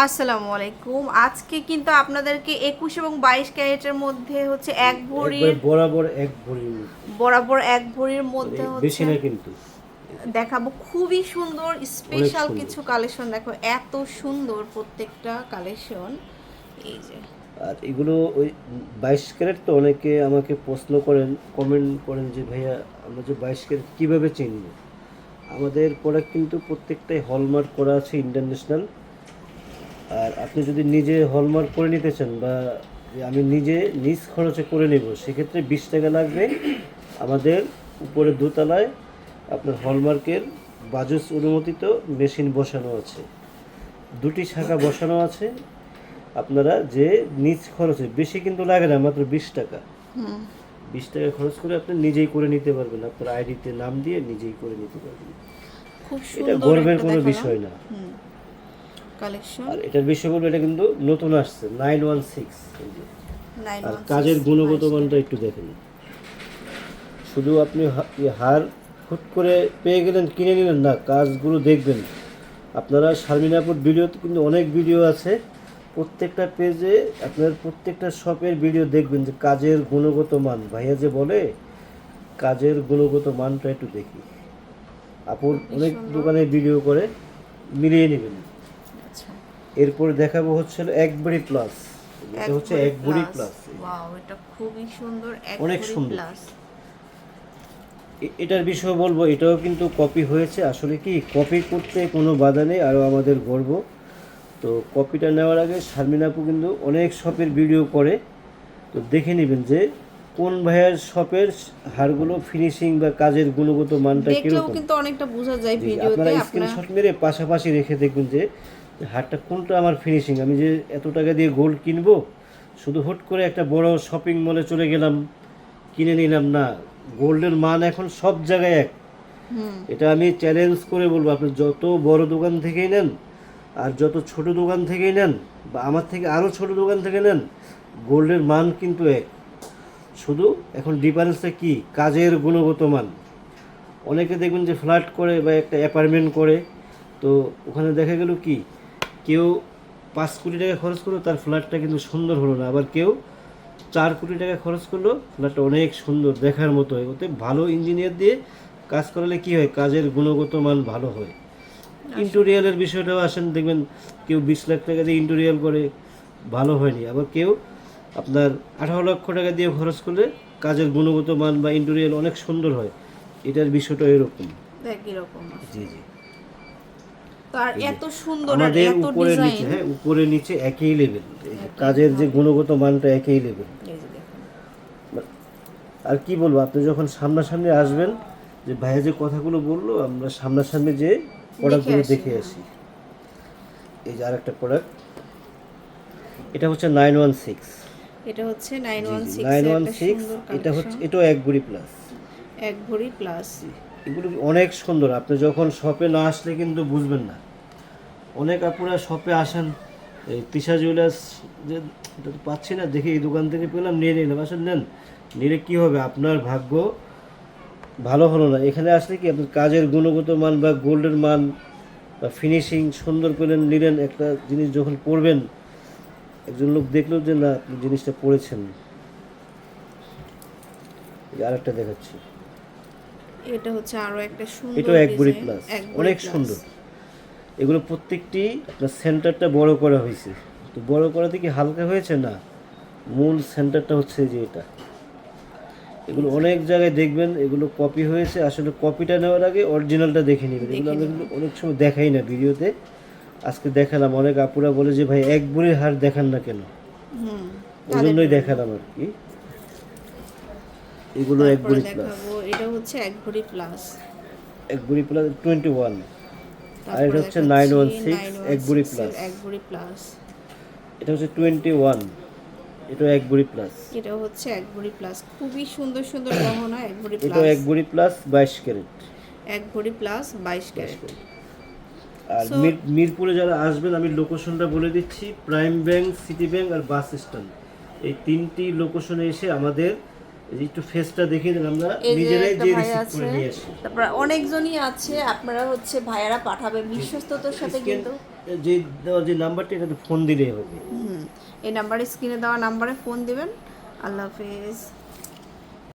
আসসালামু আলাইকুম। আজকে কিন্তু আপনাদেরকে একুশ এবং বাইশ ক্যারেটের মধ্যে হচ্ছে এক ভরির বরাবর এক ভরি বরাবর এক ভরির মধ্যে বেশি হচ্ছে না কিন্তু। দেখাবো। খুবই সুন্দর স্পেশাল কিছু কালেকশন দেখো। এত সুন্দর প্রত্যেকটা কালেকশন এই যে। আর এগুলো ওই বাইশ ক্যারেট তো অনেকে আমাকে প্রশ্ন করেন কমেন্ট করেন যে ভাইয়া আমরা যে বাইশ ক্যারেট কীভাবে চিনব? আমাদের প্রোডাক্ট কিন্তু প্রত্যেকটাই হলমার্ক করা আছে ইন্টারন্যাশনাল আর আপনি যদি নিজে হলমার্ক করে নিতে চান বা আমি নিজে নিজ খরচে করে নেব সেক্ষেত্রে বিশ টাকা লাগবে। আমাদের উপরে দোতলায় আপনার হলমার্কের বাজুস অনুমোদিত মেশিন বসানো আছে। দুটি শাখা বসানো আছে। আপনারা যে নিজ খরচে বেশি কিন্তু লাগে না মাত্র বিশ টাকা। বিশ টাকা খরচ করে আপনি নিজেই করে নিতে পারবেন। আপনার আইডিতে নাম দিয়ে নিজেই করে নিতে পারবেন। এটা গর্বের কোনো বিষয় না। কালেকশন আর এটার বিষয় এটা কিন্তু নতুন আসছে নাইন ওয়ান সিক্স নাইন আর কাজের গুণগত মানটা একটু দেখেন। শুধু আপনি হার হুট করে পেয়ে গেলেন কিনে নিলেন না কাজগুলো দেখবেন। আপনারা শারমিনাপুর ভিডিওতে কিন্তু অনেক ভিডিও আছে প্রত্যেকটা পেজে আপনার প্রত্যেকটা শপের ভিডিও দেখবেন যে কাজের গুণগত মান। ভাইয়া যে বলে কাজের গুণগত মানটা একটু দেখি। আপুর অনেক দোকানে ভিডিও করে মিলিয়ে নেবেন। এরপরে দেখাবো হচ্ছে একবারই প্লাস এটা হচ্ছে একবারই প্লাস ওয়াও এটা খুবই সুন্দর এক অনেক সুন্দর। এটার বিষয়ে বলব এটাও কিন্তু কপি হয়েছে। আসলে কি কপি করতে কোনো বাধা নেই আরও আমাদের গর্ব। তো কপিটা নেওয়ার আগে শারমিন আপু কিন্তু অনেক শপের ভিডিও করে। তো দেখে নেবেন যে কোন ভাইয়ের শপের হারগুলো ফিনিশিং বা কাজের গুণগত মানটা কীরকম। কিন্তু অনেকটা বোঝা যায় ভিডিওতে আপনারা আপনার। স্ক্রিনশট মেরে পাশাপাশি রেখে দেখবেন যে হারটা কোনটা আমার ফিনিশিং আমি যে এত টাকা দিয়ে গোল্ড কিনবো শুধু হুট করে একটা বড় শপিং মলে চলে গেলাম কিনে নিলাম না। গোল্ডের মান এখন সব জায়গায় এক। এটা আমি চ্যালেঞ্জ করে বলব আপনি যত বড় দোকান থেকেই নেন আর যত ছোট দোকান থেকেই নেন বা আমার থেকে আরও ছোট দোকান থেকে নেন গোল্ডের মান কিন্তু এক। শুধু এখন ডিফারেন্সটা কি? কাজের গুণগত মান। অনেকে দেখবেন যে ফ্ল্যাট করে বা একটা অ্যাপার্টমেন্ট করে তো ওখানে দেখা গেল কি? কেউ পাঁচ কোটি টাকা খরচ করল তার ফ্ল্যাটটা কিন্তু সুন্দর হলো না। আবার কেউ চার কোটি টাকা খরচ করল ফ্ল্যাটটা অনেক সুন্দর দেখার মতো হয়। ওতে ভালো ইঞ্জিনিয়ার দিয়ে কাজ করালে কি হয়? কাজের গুণগত মান ভালো হয়। ইন্টোরিয়ালের বিষয়টাও আসেন দেখবেন কেউ বিশ লাখ টাকা দিয়ে ইন্টোরিয়াল করে ভালো হয়নি। আবার কেউ আপনার আঠারো লক্ষ টাকা দিয়ে খরচ করলে কাজের গুণগত মান বা ইন্টেরিয়াল অনেক সুন্দর হয়। এটার বিষয়টা এরকম। একই রকম। জি জি। আর এত সুন্দর আর আমাদের উপরে নিচে হ্যাঁ উপরে নিচে একই লেভেল কাজের যে গুণগত মানটা একই লেভেল আর কি বলব আপনি যখন সামনাসামনি আসবেন যে ভাইয়া যে কথাগুলো বলল আমরা সামনাসামনি যে প্রোডাক্টগুলো দেখে আসি। এই যে আরেকটা প্রোডাক্ট এটা হচ্ছে নাইন ওয়ান সিক্স এটা হচ্ছে nine one six nine one six এটা হচ্ছে এটাও এক গুড়ি প্লাস এক ভরি প্লাস এগুলো অনেক সুন্দর। আপনি যখন শপে না আসলে কিন্তু বুঝবেন না। অনেক আপুরা শপে আসেন, এই তিশা জুয়েলার্স যে এটা তো পাচ্ছি না, দেখি এই দোকান থেকে পেলাম, নিয়ে নিলাম। আসলে নেন, নিলে কী হবে? আপনার ভাগ্য ভালো হলো না। এখানে আসলে কি, আপনার কাজের গুণগত মান বা গোল্ডের মান বা ফিনিশিং সুন্দর পেলেন নিলেন, একটা জিনিস যখন পরবেন, একজন লোক দেখল যে না, আপনি জিনিসটা পরেছেন। আরেকটা দেখাচ্ছি। এটা হচ্ছে আরও একটা সুন্দর এটাও এক বুড়ি প্লাস অনেক সুন্দর। এগুলো প্রত্যেকটি আপনার সেন্টারটা বড় করা হয়েছে। তো বড় করাতে কি হালকা হয়েছে না? মূল সেন্টারটা হচ্ছে যে এটা। এগুলো অনেক জায়গায় দেখবেন এগুলো কপি হয়েছে। আসলে কপিটা নেওয়ার আগে অরিজিনালটা দেখে নেবেন। এগুলো আমরা কিন্তু অনেক সময় দেখাই না ভিডিওতে। আজকে দেখালাম অনেক আপুরা বলে যে ভাই এক বুড়ির হার দেখান না কেন? হুম ওই জন্যই দেখালাম আর কি। এগুলো এক বুড়ি প্লাস এটা হচ্ছে এক ভরি প্লাস এক বুড়ি প্লাস টোয়েন্টি ওয়ান আর এটা হচ্ছে 916 এক বুড়ি প্লাস এক ভরি প্লাস এটা হচ্ছে টোয়েন্টি ওয়ান এটা এক বুড়ি প্লাস এটা হচ্ছে এক ভরি প্লাস খুবই সুন্দর সুন্দর গহনা এক ভরি প্লাস এক বুড়ি প্লাস বাইশ ক্যারেট। এক ভরি প্লাস বাইশ ক্যারেট। আর মির- মিরপুরে যারা আসবেন আমি লোকেশনটা বলে দিচ্ছি প্রাইম ব্যাংক সিটি ব্যাংক আর বাস স্ট্যান্ড এই তিনটি লোকেশনে এসে আমাদের একটু ফেসটা দেখিয়ে দিলাম আমরা নিজেরাই যে রিসিভ করে নিয়ে আসি। তারপর অনেকজনই আছে আপনারা হচ্ছে ভাইয়ারা পাঠাবে বিশ্বস্ততার সাথে কিন্তু। যে যে নাম্বারটা এটাতে ফোন দিলেই হবে। হুম এই নাম্বারে স্ক্রিনে দেওয়া নাম্বারে ফোন দিবেন। আল্লাহ হাফেজ।